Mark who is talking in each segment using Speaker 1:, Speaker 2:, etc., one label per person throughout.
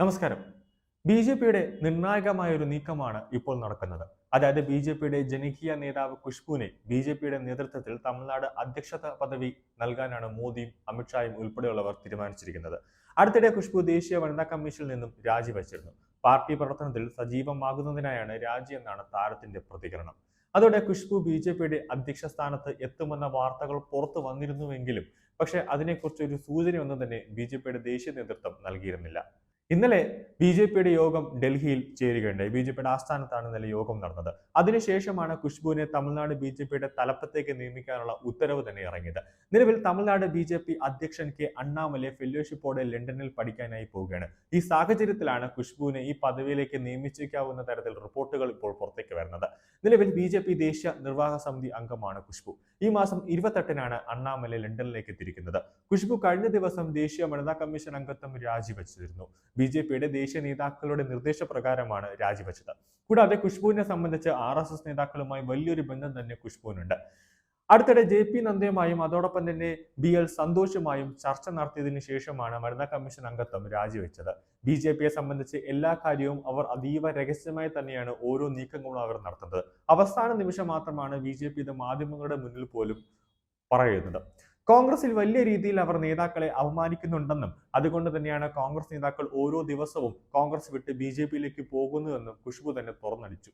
Speaker 1: നമസ്കാരം. B J പിയുടെ നിർണായകമായ ഒരു നീക്കമാണ് ഇപ്പോൾ നടക്കുന്നത്. അതായത് ബി ജെ പിയുടെ ജനകീയ നേതാവ് ഖുഷ്ബുവിനെ ബി ജെ പിയുടെ നേതൃത്വത്തിൽ തമിഴ്നാട് അധ്യക്ഷത പദവി നൽകാനാണ് മോദിയും അമിത്ഷായും ഉൾപ്പെടെയുള്ളവർ തീരുമാനിച്ചിരിക്കുന്നത്. അടുത്തിടെ ഖുഷ്ബു ദേശീയ വനിതാ കമ്മീഷനിൽ നിന്നും രാജിവെച്ചിരുന്നു. പാർട്ടി പ്രവർത്തനത്തിൽ സജീവമാകുന്നതിനായാണ് രാജി എന്നാണ് താരത്തിന്റെ പ്രതികരണം. അതോടെ ഖുഷ്ബു ബി ജെ പിയുടെ അധ്യക്ഷ സ്ഥാനത്ത് എത്തുമെന്ന വാർത്തകൾ പുറത്തു വന്നിരുന്നുവെങ്കിലും പക്ഷേ അതിനെക്കുറിച്ച് ഒരു സൂചനയൊന്നും തന്നെ ബി ജെ പിയുടെ ദേശീയ നേതൃത്വം നൽകിയിരുന്നില്ല. ഇന്നലെ ബി ജെ പിയുടെ യോഗം ഡൽഹിയിൽ ചേരുകയുണ്ടായി. ബി ജെ പിയുടെ ആസ്ഥാനത്താണ് ഇന്നലെ യോഗം നടന്നത്. അതിനുശേഷമാണ് ഖുഷ്ബുവിനെ തമിഴ്നാട് ബി ജെ പിയുടെ തലപ്പത്തേക്ക് നിയമിക്കാനുള്ള ഉത്തരവ് തന്നെ ഇറങ്ങിയത്. നിലവിൽ തമിഴ്നാട് ബി ജെ പി അധ്യക്ഷൻ കെ അണ്ണാമലെ ഫെല്ലോഷിപ്പോടെ ലണ്ടനിൽ പഠിക്കാനായി പോവുകയാണ്. ഈ സാഹചര്യത്തിലാണ് ഖുഷ്ബുവിനെ ഈ പദവിയിലേക്ക് നിയമിച്ചേക്കാവുന്ന തരത്തിൽ റിപ്പോർട്ടുകൾ ഇപ്പോൾ പുറത്തേക്ക് വരുന്നത്. നിലവിൽ ബി ജെ പി ദേശീയ നിർവാഹക സമിതി അംഗമാണ് ഖുഷ്ബു ഈ മാസം ഇരുപത്തെട്ടിനാണ് അണ്ണാമലെ ലണ്ടനിലേക്ക് എത്തിയിരിക്കുന്നത്. ഖുഷ്ബു കഴിഞ്ഞ ദിവസം ദേശീയ വനിതാ കമ്മീഷൻ അംഗത്വം രാജിവെച്ചിരുന്നു. ബി ജെ പിയുടെ ദേശീയ നേതാക്കളുടെ നിർദ്ദേശപ്രകാരമാണ് രാജിവെച്ചത്. കൂടാതെ ഖുഷ്ബുവിനെ സംബന്ധിച്ച് ആർ എസ് എസ് നേതാക്കളുമായി വലിയൊരു ബന്ധം തന്നെ ഖുഷ്ബുവിനുണ്ട് അടുത്തിടെ ജെ പി നന്ദയുമായും അതോടൊപ്പം തന്നെ ബി എൽ സന്തോഷുമായും ചർച്ച നടത്തിയതിനു ശേഷമാണ് വനിതാ കമ്മീഷൻ അംഗത്വം രാജിവെച്ചത്. ബി ജെ പിയെ സംബന്ധിച്ച് എല്ലാ കാര്യവും അവർ അതീവ രഹസ്യമായി തന്നെയാണ് ഓരോ നീക്കങ്ങളും അവർ നടത്തുന്നത്. അവസാന നിമിഷം മാത്രമാണ് ബി ജെ പി ഇത് മാധ്യമങ്ങളുടെ മുന്നിൽ പോലും പറയുന്നത്. കോൺഗ്രസിൽ വലിയ രീതിയിൽ അവർ നേതാക്കളെ അവമാനിക്കുന്നുണ്ടെന്നും അതുകൊണ്ട് തന്നെയാണ് കോൺഗ്രസ് നേതാക്കൾ ഓരോ ദിവസവും കോൺഗ്രസ് വിട്ട് ബി ജെ പിയിലേക്ക് പോകുന്നുവെന്നും ഖുഷ്ബു തന്നെ തുറന്നടിച്ചു.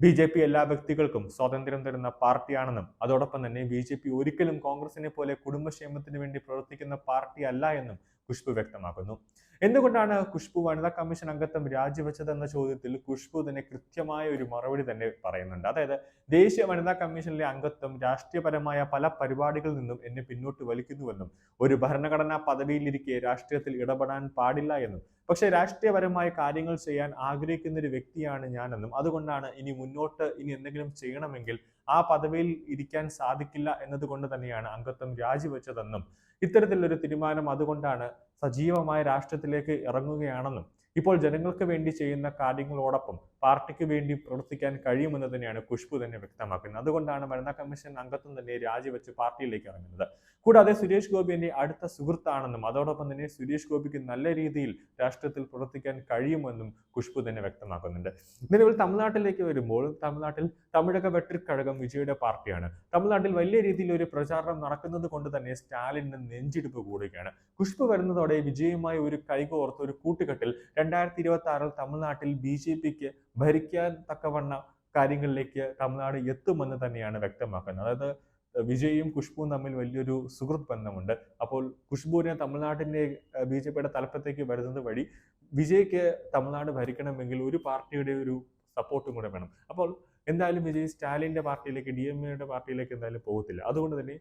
Speaker 1: ബി ജെ പി എല്ലാ വ്യക്തികൾക്കും സ്വാതന്ത്ര്യം തരുന്ന പാർട്ടിയാണെന്നും അതോടൊപ്പം തന്നെ ബി ജെ പി ഒരിക്കലും കോൺഗ്രസിനെ പോലെ കുടുംബക്ഷേമത്തിന് വേണ്ടി പ്രവർത്തിക്കുന്ന പാർട്ടി അല്ല എന്നും ഖുഷ്ബു വ്യക്തമാക്കുന്നു. എന്തുകൊണ്ടാണ് ഖുഷ്ബു വനിതാ കമ്മീഷൻ അംഗത്വം രാജിവെച്ചതെന്ന ചോദ്യത്തിൽ ഖുഷ്ബു തന്നെ കൃത്യമായ ഒരു മറുപടി തന്നെ പറയുന്നുണ്ട്. അതായത് ദേശീയ വനിതാ കമ്മീഷനിലെ അംഗത്വം രാഷ്ട്രീയപരമായ പല പരിപാടികളിൽ നിന്നും എന്നെ പിന്നോട്ട് വലിക്കുന്നുവെന്നും ഒരു ഭരണഘടനാ പദവിയിലിരിക്കെ രാഷ്ട്രീയത്തിൽ ഇടപെടാൻ പാടില്ല എന്നും പക്ഷേ രാഷ്ട്രീയപരമായ കാര്യങ്ങൾ ചെയ്യാൻ ആഗ്രഹിക്കുന്ന ഒരു വ്യക്തിയാണ് ഞാനെന്നും. അതുകൊണ്ടാണ് ഇനി മുന്നോട്ട് ഇനി എന്തെങ്കിലും ചെയ്യണമെങ്കിൽ ആ പദവിയിൽ ഇരിക്കാൻ സാധിക്കില്ല എന്നതുകൊണ്ട് തന്നെയാണ് അംഗത്വം രാജിവെച്ചതെന്നും. ഇത്തരത്തിലൊരു തീരുമാനം അതുകൊണ്ടാണ് സജീവമായ രാഷ്ട്രീയത്തിലേക്ക് ഇറങ്ങുകയാണെന്നും. ഇപ്പോൾ ജനങ്ങൾക്ക് വേണ്ടി ചെയ്യുന്ന കാര്യങ്ങളോടൊപ്പം പാർട്ടിക്ക് വേണ്ടി പ്രവർത്തിക്കാൻ കഴിയുമെന്ന് തന്നെയാണ് ഖുഷ്ബു തന്നെ വ്യക്തമാക്കുന്നത്. അതുകൊണ്ടാണ് വനിതാ കമ്മീഷൻ അംഗത്വം തന്നെ രാജിവെച്ച് പാർട്ടിയിലേക്ക് ഇറങ്ങുന്നത്. കൂടാതെ സുരേഷ് ഗോപി അടുത്ത സുഹൃത്താണെന്നും അതോടൊപ്പം തന്നെ സുരേഷ് ഗോപിക്ക് നല്ല രീതിയിൽ രാഷ്ട്രീയത്തിൽ പ്രവർത്തിക്കാൻ കഴിയുമെന്നും ഖുഷ്ബു തന്നെ വ്യക്തമാക്കുന്നുണ്ട്. നിലവിൽ തമിഴ്നാട്ടിലേക്ക് വരുമ്പോൾ തമിഴ്നാട്ടിൽ തമിഴക വെട്ടിക്കഴകം വിജയുടെ പാർട്ടിയാണ്. തമിഴ്നാട്ടിൽ വലിയ രീതിയിൽ ഒരു പ്രചാരണം നടക്കുന്നത് കൊണ്ട് തന്നെ സ്റ്റാലിന് നെഞ്ചിടിപ്പ് കൂടുകയാണ്. ഖുഷ്ബു വരുന്നതോടെ വിജയുമായി ഒരു കൈകോർത്ത് ഒരു കൂട്ടുകെട്ടിൽ രണ്ടായിരത്തി ഇരുപത്തി ആറിൽ തമിഴ്നാട്ടിൽ ബി ജെ പിക്ക് ഭരിക്കാൻ തക്കവണ്ണം കാര്യങ്ങളിലേക്ക് തമിഴ്നാട് എത്തുമെന്ന് തന്നെയാണ് വ്യക്തമാക്കുന്നത്. അതായത് വിജയും ഖുഷ്ബുവും തമ്മിൽ വലിയൊരു സുഹൃത്ത് ബന്ധമുണ്ട്. അപ്പോൾ ഖുഷ്ബുവിനെ തമിഴ്നാട്ടിന്റെ ബി ജെ പിയുടെ തലപ്പത്തേക്ക് വരുന്നത് വഴി വിജയ്ക്ക് തമിഴ്നാട് ഭരിക്കണമെങ്കിൽ ഒരു പാർട്ടിയുടെ ഒരു സപ്പോർട്ടും കൂടെ വേണം. അപ്പോൾ എന്തായാലും വിജയ് സ്റ്റാലിന്റെ പാർട്ടിയിലേക്ക് ഡി എം എയുടെ പാർട്ടിയിലേക്ക് എന്തായാലും പോകത്തില്ല. അതുകൊണ്ട് തന്നെ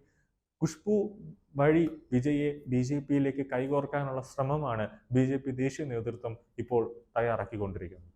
Speaker 1: ഖുഷ്ബു വഴി വിജയെ ബി ജെ പിയിലേക്ക് കൈകോർക്കാനുള്ള ശ്രമമാണ് ബി ജെ പി ദേശീയ നേതൃത്വം ഇപ്പോൾ തയ്യാറാക്കിക്കൊണ്ടിരിക്കുന്നത്.